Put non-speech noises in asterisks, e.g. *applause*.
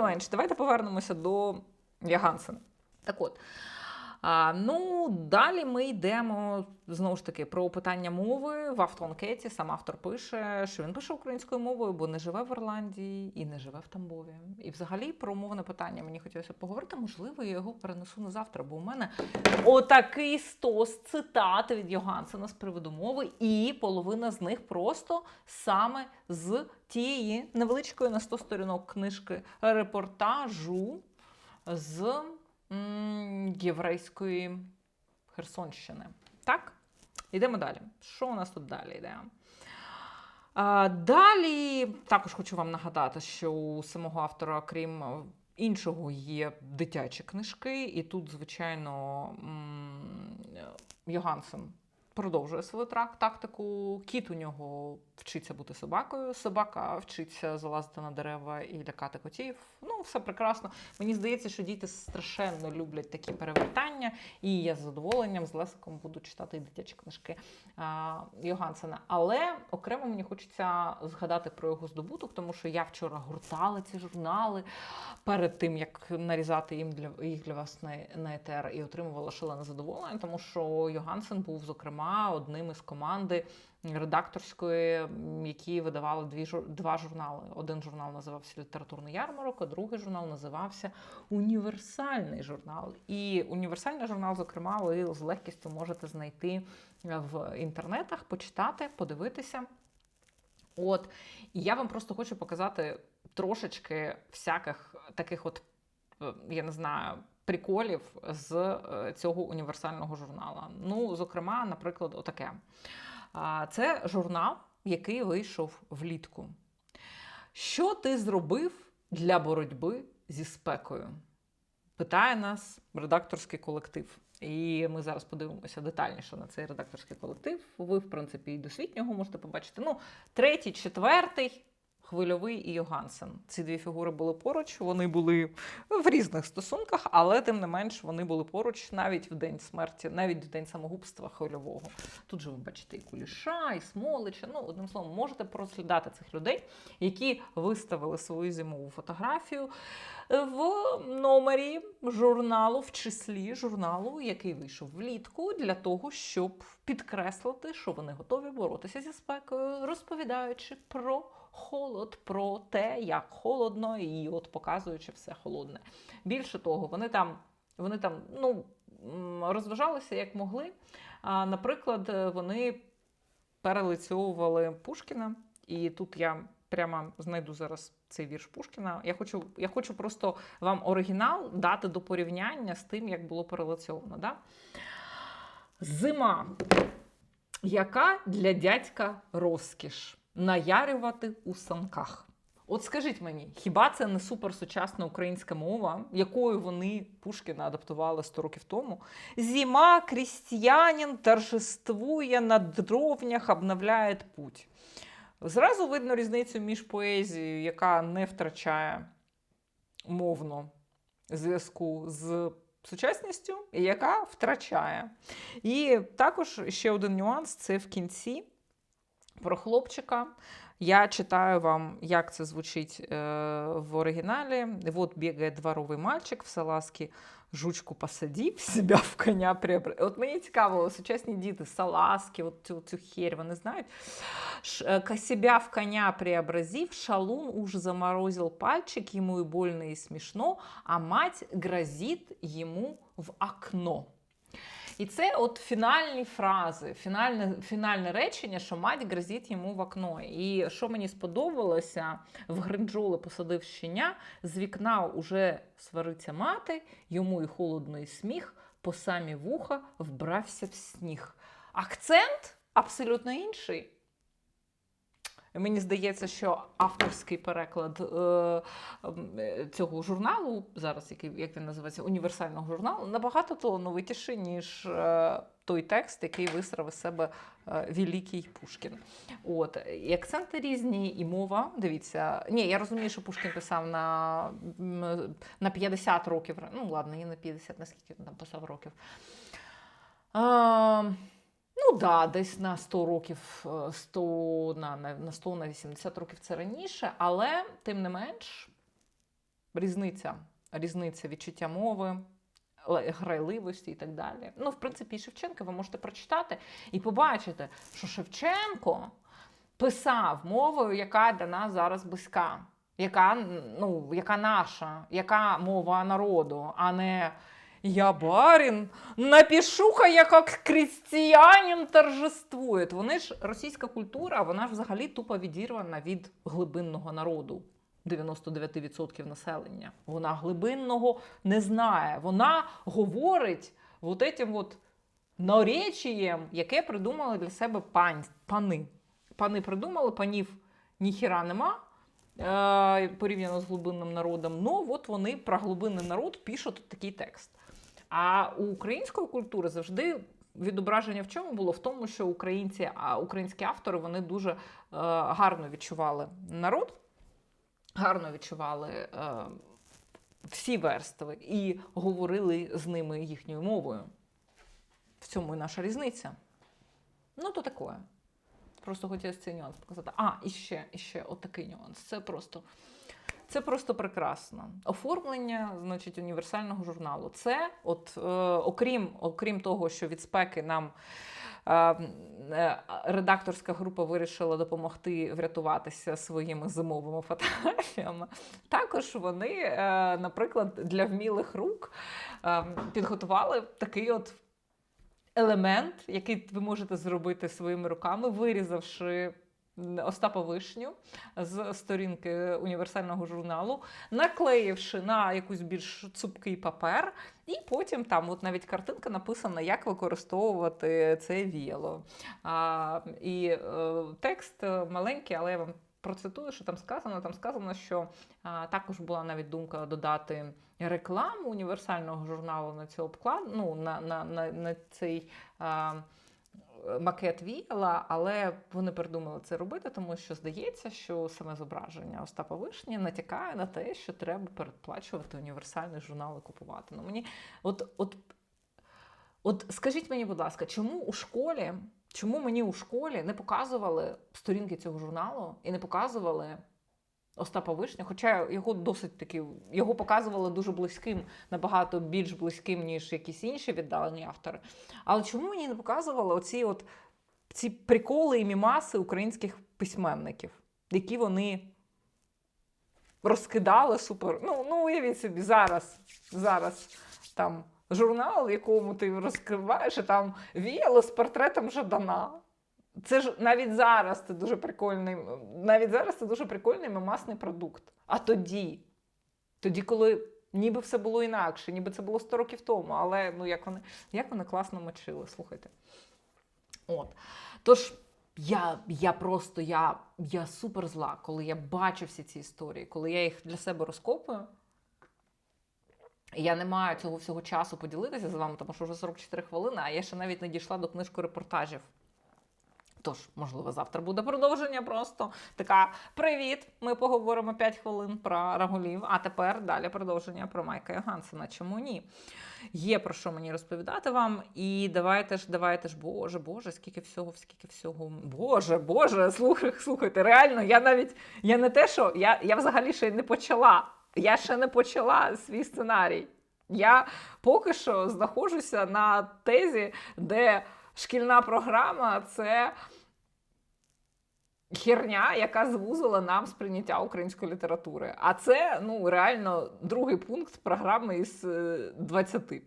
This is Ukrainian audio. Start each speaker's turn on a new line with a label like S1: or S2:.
S1: не менш, давайте повернемося до Ягансена. Так от. А, ну, далі ми йдемо знову ж таки про питання мови в автоанкеті. Сам автор пише, що він пише українською мовою, бо не живе в Ірландії і не живе в Тамбові. І взагалі про мовне питання мені хотілося поговорити. Можливо, я його перенесу на завтра, бо у мене отакий стос цитат від Йогансена з приводу мови, і половина з них просто саме з тієї невеличкої на 100 сторінок книжки репортажу з єврейської Херсонщини. Так? Йдемо далі. Що у нас тут далі йде? Далі також хочу вам нагадати, що у самого автора, крім е, іншого, є дитячі книжки, і тут, звичайно, м, Йогансен продовжує свою тактику. Кіт у нього вчиться бути собакою, собака вчиться залазити на дерева і лякати котів. Ну, все прекрасно. Мені здається, що діти страшенно люблять такі перевертання, і я з задоволенням з Лесиком буду читати і дитячі книжки а, Йогансена. Але окремо мені хочеться згадати про його здобуток, тому що я вчора гуртала ці журнали перед тим, як нарізати їм для їх для вас на, на етер, і отримувала шалене задоволення, тому що Йогансен був, зокрема, одним із команди редакторської, які видавали дві два журнали. Один журнал називався Літературний ярмарок, а другий журнал називався Універсальний журнал. І універсальний журнал, зокрема, ви з легкістю можете знайти в інтернетах, почитати, подивитися. От, і я вам просто хочу показати трошечки всяких таких, от, е, я не знаю, приколів з е, цього універсального журнала. Ну, зокрема, наприклад, отаке. Це журнал, який вийшов влітку. Що ти зробив для боротьби зі спекою? Питає нас редакторський колектив. І ми зараз подивимося детальніше на цей редакторський колектив. Ви, в принципі, і досвіднього можете побачити. Ну, третій, четвертий. Хвильовий і Йогансен. Ці дві фігури були поруч, вони були в різних стосунках, але тим не менш вони були поруч навіть в день смерті, навіть в день самогубства хвильового. Тут же ви бачите і Куліша, і Смолича. Ну, одним словом, можете прослідати цих людей, які виставили свою зимову фотографію в номері журналу, в числі журналу, який вийшов влітку, для того, щоб підкреслити, що вони готові боротися зі спекою, розповідаючи про холод, про те, як холодно, і от показуючи все холодне. Більше того, вони там, вони там ну, розважалися як могли. А, Наприклад, е, вони перелицьовували Пушкіна, і тут я прямо знайду зараз цей вірш Пушкіна. Я хочу, я хочу просто вам оригінал дати до порівняння з тим, як було перелицьовано. Да? Зима. Яка для дядька розкіш наярювати у санках? От скажіть мені, хіба це не суперсучасна українська мова, якою вони Пушкіна адаптували 100 років тому? Зима, крістіянин торжествує на дровнях, обновляє путь. Зразу видно різницю між поезією, яка не втрачає мовно зв'язку з сучасністю, і яка втрачає. І також ще один нюанс це в кінці про хлопчика. Я читаю вам, як це звучить е, в оригіналі. Вот бігає дворовий мальчик в салазки, жучку посадив, себя *laughs* в коня приобрел. От мені цікаво, сучасні діти, салазки, от цю, цю херь, вони знають. Ш, е, ка- себя в коня преобразив, шалун уж заморозил пальчик, ему и больно, и смешно, а мать грозит ему в окно. І це от фінальні фрази, фінальне, фінальне речення, що мать грозить йому в окно. І що мені сподобалося, в гринджоли посадив щеня, з вікна уже свариться мати, йому і холодно, і сміх, по самі вуха вбрався в сніг. Акцент абсолютно інший. Мені здається, що авторський переклад е, е, цього журналу, зараз який як він називається, універсального журналу, набагато талановитіший, ніж е, той текст, який висрав із себе е, Великий Пушкін. От і акценти різні, і мова. Дивіться, ні, я розумію, що Пушкін писав на, на 50 років. Ну ладно, не на 50, наскільки він там писав років. Е, Ну да, десь на 100 років, е, 100, на, на, на 100, на 80 років це раніше, але тим не менш, різниця, різниця відчуття мови, грайливості і так далі. Ну, в принципі, Шевченка ви можете прочитати і побачити, що Шевченко писав мовою, яка для нас зараз близька, яка, ну, яка наша, яка мова народу, а не я барин, напишу-ка я як крістіянин торжествує. Вони ж російська культура, вона ж взагалі тупо відірвана від глибинного народу. 99% населення. Вона глибинного не знає. Вона говорить вот этим от наречієм, яке придумали для себе пань, пани. Пани придумали, панів ніхіра нема. е, Порівняно з глибинним народом, ну от вони про глибинний народ пишуть такий текст. А у української культури завжди відображення в чому було? В тому, що українці, а українські автори вони дуже е, гарно відчували народ, гарно відчували е, всі верстви і говорили з ними їхньою мовою. В цьому і наша різниця. Ну, то таке. Просто хотілося цей нюанс показати. А, і ще, і ще отакий нюанс. Це просто, це просто прекрасно. Оформлення, значить, універсального журналу. Це, от, е, окрім, окрім того, що від спеки нам е, е, редакторська група вирішила допомогти врятуватися своїми зимовими фотографіями. Також вони, е, наприклад, для вмілих рук підготували такий от елемент, який ви можете зробити своїми руками, вирізавши Остапа Вишню з сторінки універсального журналу, наклеївши на якусь більш цупкий папер, і потім там от навіть картинка написана, як використовувати це віяло. А, і е, текст маленький, але я вам процитую, що там сказано. Там сказано, що а, також була навіть думка додати рекламу універсального журналу на цю обклад, ну, на, на, на, на цей. А, Макет віяла, але вони придумали це робити, тому що здається, що саме зображення Остапа Вишні натякає на те, що треба передплачувати універсальний журнал і купувати. Ну мені, от, от, от скажіть мені, будь ласка, чому у школі, чому мені у школі не показували сторінки цього журналу і не показували Остапа Вишня, хоча його досить таки його показували дуже близьким, набагато більш близьким, ніж якісь інші віддалені автори. Але чому мені не показували оці от ці приколи і мімаси українських письменників, які вони розкидали супер. Ну, ну уявіть собі, зараз, зараз там журнал, якому ти розкриваєш, і там віяло з портретом Жадана. Це ж навіть зараз це дуже прикольний, навіть зараз це дуже прикольний мемасний продукт. А тоді, тоді, коли ніби все було інакше, ніби це було 100 років тому, але ну як вони, як вони класно мочили, слухайте. От. Тож, я, я просто я, я супер зла, коли я бачу всі ці історії, коли я їх для себе розкопую. Я не маю цього всього часу поділитися з вами, тому що вже 44 хвилини, а я ще навіть не дійшла до книжки репортажів. Тож, можливо, завтра буде продовження просто. Така привіт! Ми поговоримо 5 хвилин про Рагулів, а тепер далі продовження про Майка Йогансена. Чому ні? Є про що мені розповідати вам. І давайте ж, давайте ж, боже, боже, скільки всього, скільки всього. Боже, боже, слухай, слухайте, реально, я навіть я не те, що я, я взагалі ще не почала. Я ще не почала свій сценарій. Я поки що знаходжуся на тезі, де шкільна програма це херня, яка звузила нам сприйняття української літератури. А це ну реально другий пункт програми із е, 20.